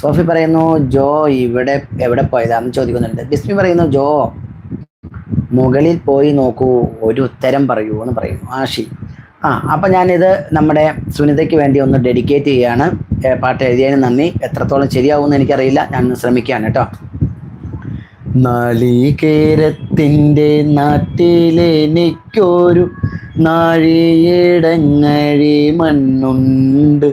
സോഫി പറയുന്നു ജോ ഇവിടെ എവിടെ പോയതാന്ന് ചോദിക്കുന്നുണ്ട്. ബിസ്മി പറയുന്നു ജോ മുകളിൽ പോയി നോക്കൂ ഒരു ഉത്തരം പറയൂ എന്ന് പറയുന്നു. ആഷി. ആ അപ്പം ഞാനിത് നമ്മുടെ സുനിതയ്ക്ക് വേണ്ടി ഒന്ന് ഡെഡിക്കേറ്റ് ചെയ്യാണ്. പാട്ട് എഴുതിയതിന് നന്ദി. എത്രത്തോളം ശരിയാവുമെന്ന് എനിക്കറിയില്ല. ഞാൻ ശ്രമിക്കുകയാണ് കേട്ടോ. നാളികേരത്തിന്റെ നാട്ടിലെനിക്കൊരു നാഴിയിടങ്ങഴി മണ്ണുണ്ട്.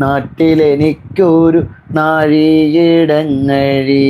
നാട്ടിലെനിക്കൊരു നാഴിയിടങ്ങഴി